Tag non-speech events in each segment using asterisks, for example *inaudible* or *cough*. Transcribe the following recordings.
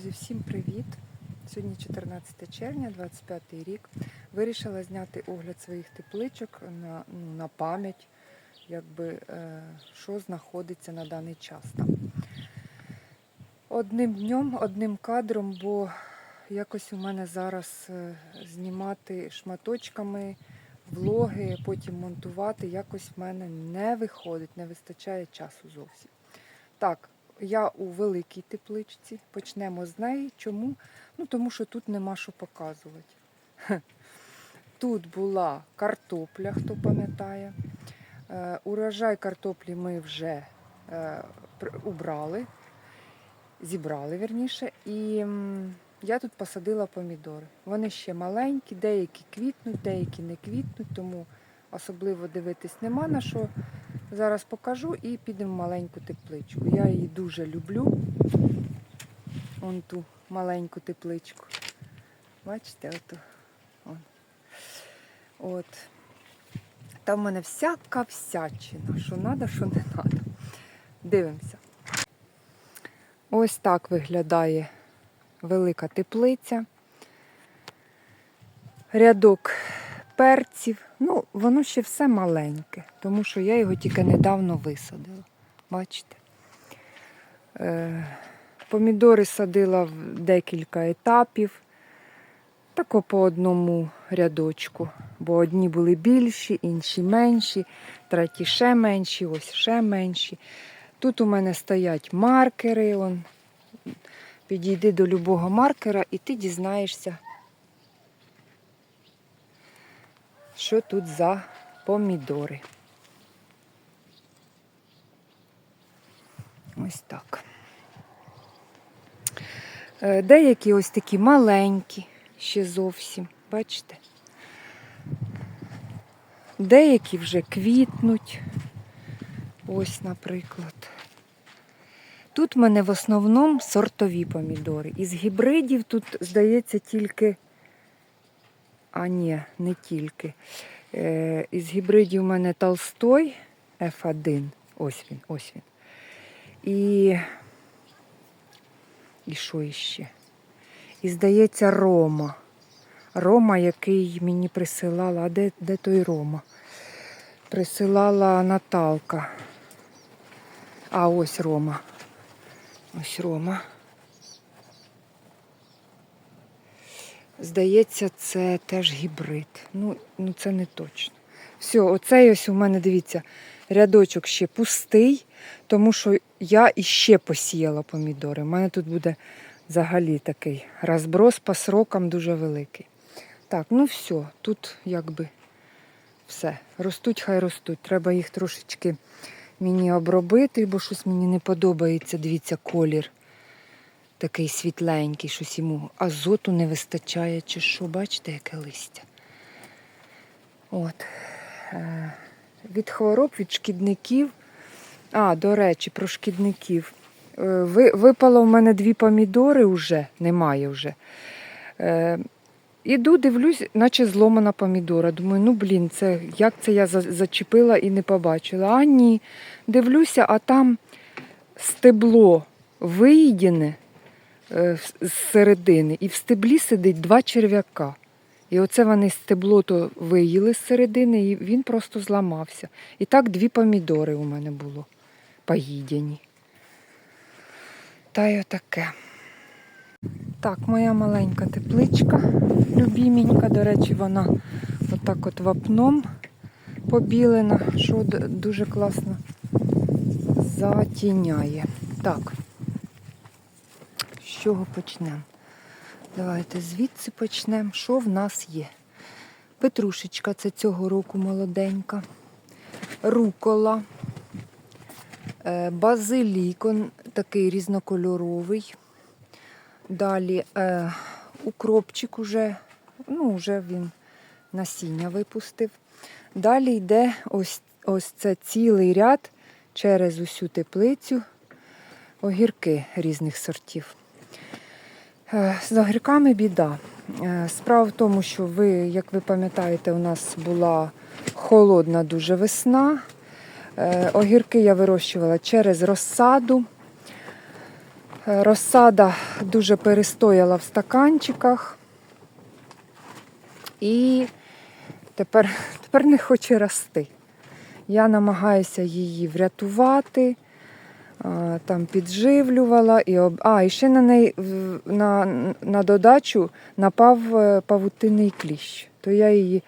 Друзі, всім привіт! Сьогодні 14 червня, 25 рік. Вирішила зняти огляд своїх тепличок на, ну, на пам'ять, якби, е, що знаходиться на даний час там. Одним днем, одним кадром, бо якось у мене зараз е, знімати шматочками влоги, потім монтувати, якось в мене не виходить, не вистачає часу зовсім. Так, я у великій тепличці. Почнемо з неї. Чому? Ну, тому що тут нема що показувати. Тут була картопля, хто пам'ятає. Е, урожай картоплі ми вже е, убрали, зібрали вірніше. І я тут посадила помідори. Вони ще маленькі, деякі квітнуть, деякі не квітнуть, тому особливо дивитись нема на що. Зараз покажу і підемо в маленьку тепличку. Я її дуже люблю. Вон ту маленьку тепличку. Бачите, оту. Вон. От. Там в мене всяка всячина. Що треба, що не треба. Дивимося. Ось так виглядає велика теплиця. Рядок перців. Ну, воно ще все маленьке, тому що я його тільки недавно висадила. Бачите? Е, помідори садила в декілька етапів. Тако по одному рядочку. Бо одні були більші, інші менші, треті ще менші, ось ще менші. Тут у мене стоять маркери. Он. Підійди до любого маркера і ти дізнаєшся, що тут за помідори. Ось так. Е, Деякі ось такі маленькі, ще зовсім, бачите? Деякі вже квітнуть. Ось, наприклад. Тут в мене в основному сортові помідори. Із гібридів тут, здається, тільки а ні, не тільки. Е, із гібридів у мене Толстой F1. Ось він, ось він. І. І що іще? І здається, Рома. Рома, який мені присилала. А де, де той Рома? Присилала Наталка. А ось Рома. Ось Рома. Здається, це теж гібрид. Ну, ну це не точно. Все, оцей ось у мене, дивіться, рядочок ще пустий, тому що я іще посіяла помідори. У мене тут буде взагалі такий розброс по срокам дуже великий. Так, ну все, тут якби все. Ростуть, хай ростуть. Треба їх трошечки мені обробити, бо щось мені не подобається. Дивіться, колір такий світленький, щось йому азоту не вистачає, чи що, бачите, яке листя. От. Е, Від хвороб, від шкідників. А, до речі, про шкідників. Е, Випало в мене дві помідори вже, немає вже. Е, Іду, дивлюсь, наче зломана помідора. Думаю, ну блін, це як це я зачепила і не побачила. А ні. Дивлюся, а там стебло виїдене з з середини, і в стеблі сидить два черв'яка. І оце вони стебло то виїли з середини, і він просто зламався. І так дві помідори у мене було поїдені. Та й отаке. Так, моя маленька тепличка, любіменька, до речі, вона отак от вапном побілена, що дуже класно затіняє. Так, чого почнемо? Давайте звідси почнемо. Що в нас є? Петрушечка, це цього року молоденька, рукола, е, базилік, такий різнокольоровий. Далі е, укропчик уже, ну, вже він насіння випустив. Далі йде ось, ось це цілий ряд через усю теплицю огірки різних сортів. Е, З огірками біда. Е, Справа в тому, що ви, як ви пам'ятаєте, у нас була холодна дуже весна. Е, Огірки я вирощувала через розсаду. Розсада дуже перестояла в стаканчиках. І тепер, *laughs* тепер не хоче рости. Я намагаюся її врятувати, там підживлювала і об... А, і ще на неї на, на додачу напав е, павутинний кліщ. То я її.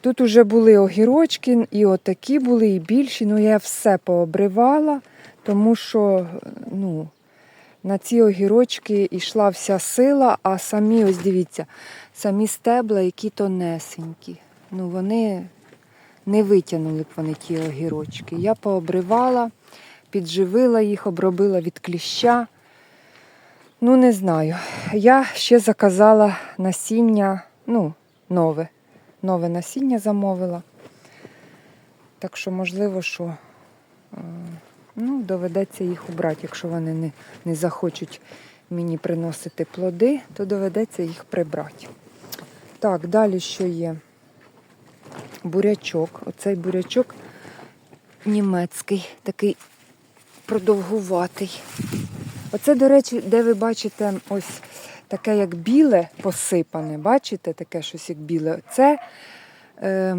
Тут уже були огірочки, і отакі були, і більші. Ну я все пообривала, тому що ну, на ці огірочки йшла вся сила, а самі, ось дивіться, самі стебла, які тонесенькі. Ну, вони не витягнули б вони ті огірочки. Я пообривала, підживила їх, обробила від кліща. Ну, не знаю. Я ще заказала насіння, ну, нове. Нове насіння замовила. Так що, можливо, що е, ну, доведеться їх убрати. Якщо вони не, не захочуть мені приносити плоди, то доведеться їх прибрати. Так, далі що є? бурячок. Оцей бурячок німецький, такий продовгуватий. Оце, до речі, де ви бачите ось таке, як біле посипане, бачите, таке щось як біле. Це е,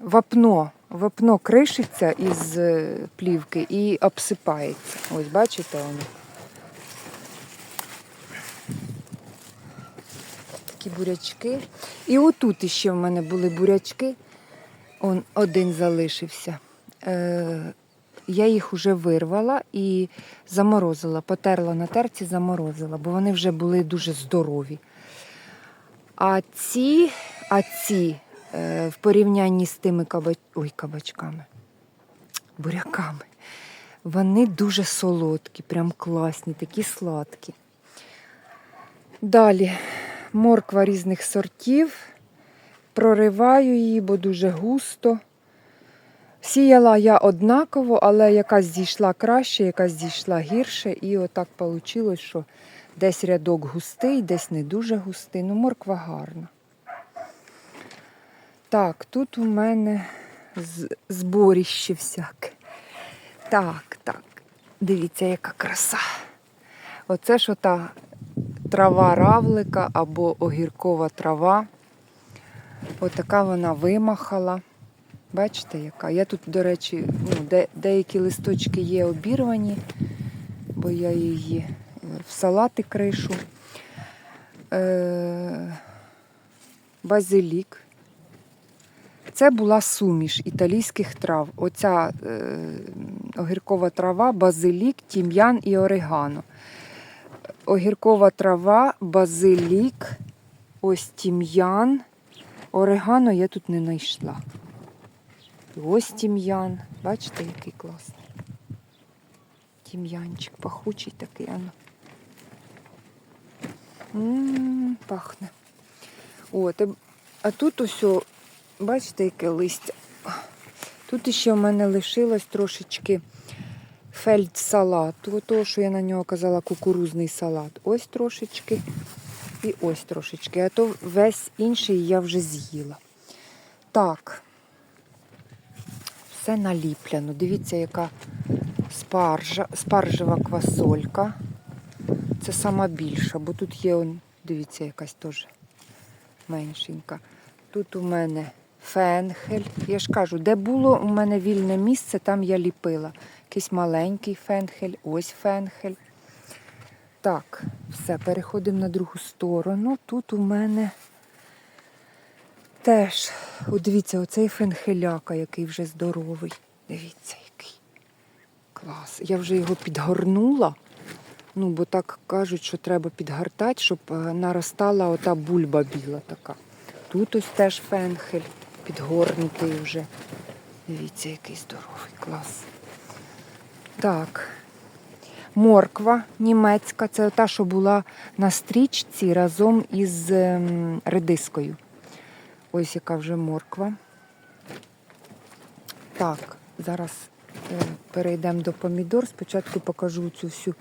вапно. Вапно кришиться із е, плівки і обсипається. Ось бачите воно. Такі бурячки. І отут іще в мене були бурячки. Он один залишився. Е, я їх вже вирвала і заморозила, потерла на терці, заморозила, бо вони вже були дуже здорові. А ці, а ці е, в порівнянні з тими каба... Ой, кабачками, буряками, вони дуже солодкі, прям класні, такі сладкі. Далі морква різних сортів. Прориваю її, бо дуже густо. Сіяла я однаково, але якась зійшла краще, якась зійшла гірше. І отак вийшло, що десь рядок густий, десь не дуже густий. Ну, морква гарна. Так, тут у мене зборіще всяке. Так, так. Дивіться, яка краса. Оце що та трава равлика або огіркова трава. Отака вона вимахала. Бачите, яка? Я тут, до речі, ну, де, деякі листочки є обірвані, бо я її в салати кришу. Е, базилік. Це була суміш італійських трав. Оця е, огіркова трава, базилік, тім'ян і орегано. Огіркова трава, базилік, ось тім'ян. Орегано я тут не знайшла. І ось тім'ян. Бачите, який класний. Тім'янчик пахучий такий, ано. М, пахне. От, а тут ось, бачите, яке листя. Тут ще в мене лишилось трошечки фельдсалату, того, що я на нього казала кукурузний салат. Ось трошечки і ось трошечки. А то весь інший я вже з'їла. Так, все наліпляно. Дивіться, яка спаржа, спаржева квасолька. Це сама більша, бо тут є, дивіться, якась теж меншенька. Тут у мене фенхель. Я ж кажу, де було у мене вільне місце, там я ліпила. Якийсь маленький фенхель, ось фенхель. Так, все, переходимо на другу сторону. Тут у мене теж, о, дивіться, оцей фенхеляка, який вже здоровий. Дивіться, який. Клас. Я вже його підгорнула. Ну, бо так кажуть, що треба підгортати, щоб е, наростала ота бульба біла така. Тут ось теж фенхель підгорнутий вже. Дивіться, який здоровий клас. Так. Морква німецька, це та, що була на стрічці разом із ем, редискою. Ось яка вже морква. Так, зараз е, перейдемо до помідор. Спочатку покажу цю всю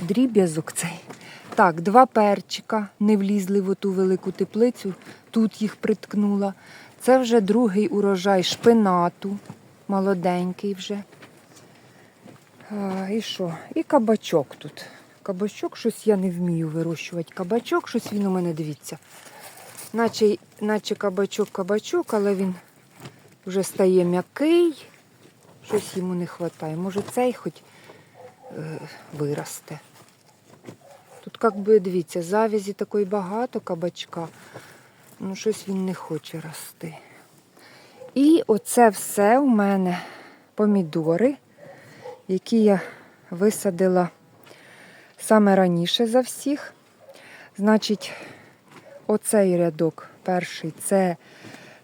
дріб'язок цей. Так, два перчика не влізли в оту велику теплицю, тут їх приткнула. Це вже другий урожай шпинату, молоденький вже. А, і що? І кабачок тут. Кабачок, щось я не вмію вирощувати. Кабачок, щось він у мене, дивіться. Наче, наче кабачок, кабачок, але він вже стає м'який. Щось йому не вистачає. Може цей хоч е, виросте. Тут, як би, дивіться, завязі такої багато кабачка. Ну, щось він не хоче рости. І оце все у мене помідори, які я висадила саме раніше за всіх. Значить, оцей рядок перший це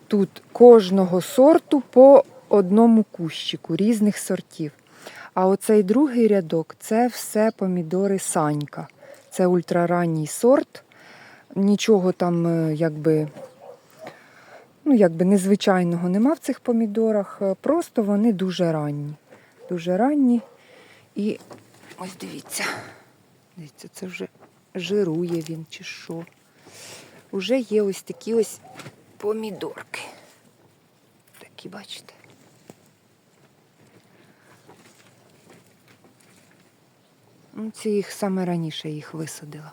тут кожного сорту по одному кущику різних сортів. А оцей другий рядок це все помідори Санька. Це ультраранній сорт. Нічого там, е, якби, ну, якби незвичайного нема в цих помідорах. е, Просто вони дуже ранні. Дуже ранні. І ось дивіться. Дивіться, це вже жирує він чи що. Уже є ось такі ось помідорки. Такі, бачите. Ну, Це їх саме раніше їх висадила.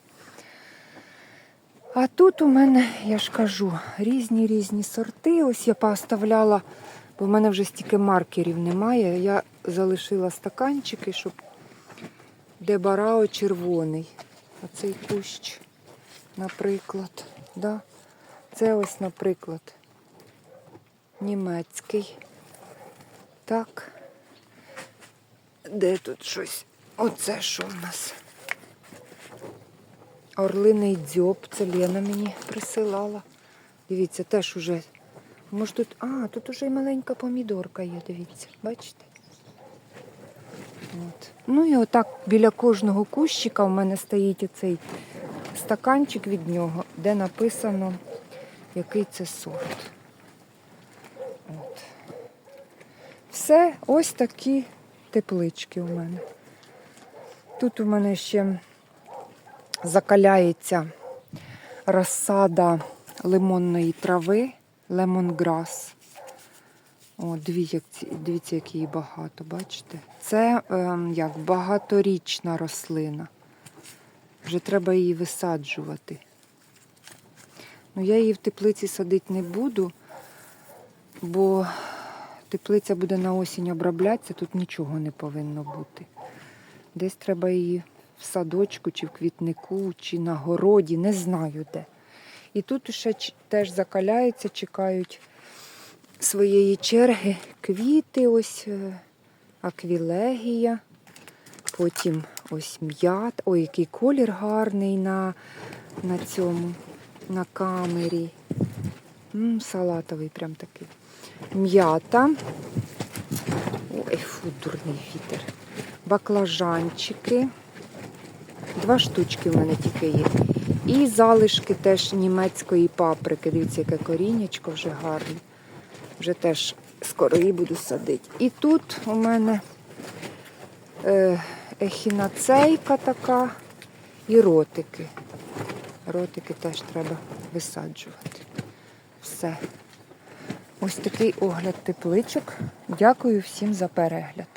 А тут у мене, я ж кажу, різні різні сорти. Ось я поставляла, бо в мене вже стільки маркерів немає. Я залишила стаканчики, щоб де барао червоний. Оцей кущ, наприклад. Да? Це ось, наприклад, німецький. Так. Де тут щось? Оце що в нас? Орлиний дзьоб, це Лена мені присилала. Дивіться, теж уже. Може тут. А, тут уже й маленька помідорка є, дивіться, бачите? От. Ну і отак біля кожного кущика у мене стоїть оцей стаканчик від нього, де написано, який це сорт. От. Все, ось такі теплички у мене. Тут у мене ще закаляється розсада лимонної трави, лемонграс. О, дивіться, як її багато, бачите? Це ем, як багаторічна рослина. Вже треба її висаджувати. Ну, я її в теплиці садити не буду, бо теплиця буде на осінь оброблятися, тут нічого не повинно бути. Десь треба її в садочку, чи в квітнику, чи на городі, не знаю де. І тут ще теж закаляються, чекають своєї черги квіти, ось е, аквілегія, потім ось м'ят. Ой, який колір гарний на, на цьому, на камері. М, салатовий прям такий. М'ята. Ой, фу, дурний вітер. Баклажанчики. Два штучки в мене тільки є. І залишки теж німецької паприки. Дивіться, яке корінечко вже гарне. Вже теж скоро її буду садити. І тут у мене е, ехінацейка така і ротики. Ротики теж треба висаджувати. Все. Ось такий огляд тепличок. Дякую всім за перегляд.